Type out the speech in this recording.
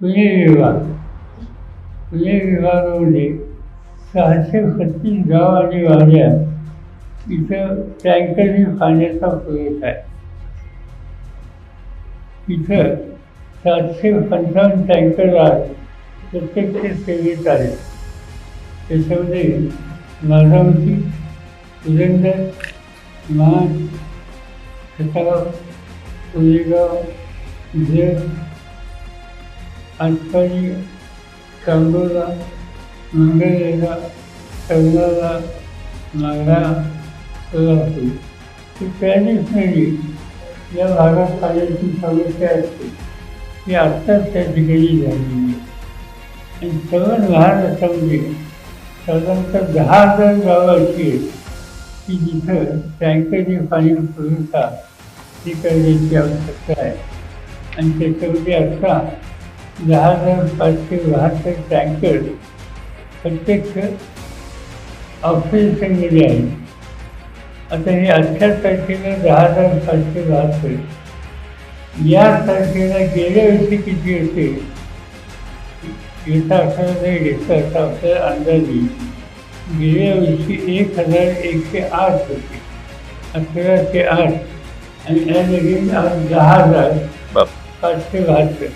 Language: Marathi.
पुणे विभाग. पुणे विभागामध्ये सहाशे पस्तीस गाव आणि वाड्या इथं टँकरने पाण्याचा पुरवठा आहे. इथं सातशे पंचावन्न टँकर आहेत. प्रत्यक्ष सेवेत आहेत. त्याच्यामध्ये माधवती पुरंदर मान खटाव कोरेगाव जर आटपाडी चांदोला मंगळवेढा कवलाला मागडा सोलापूर ही ट्रॅडिशनली या भागात पाण्याची समस्या असते. ती आत्ताच त्या ठिकाणी झालेली आहे. आणि सगळं लहान असल्यामुळे साधारणतः दहा हजार गावं अशी आहेत की जिथं टँकरने पाणी पुरवठा ही करण्याची आवश्यकता आहे. आणि त्याच्यामध्ये जहाज़ में पढ़ के वहाँ से टैंकर प्रत्येक ऑफ़िस से मिले हैं। अतः ये अक्षर तरीके जहाज़ में पढ़ के वहाँ से। यह तरीके गेले उसी की चीज़ से। घेता तो अच्छा अक्षर नहीं घेता था अक्षर अंदर भी। गेले उसी एक हज़ार एक से आठ होती अकराशे आठ। आणि या लगीन जहाज़ पर से वहाँ से।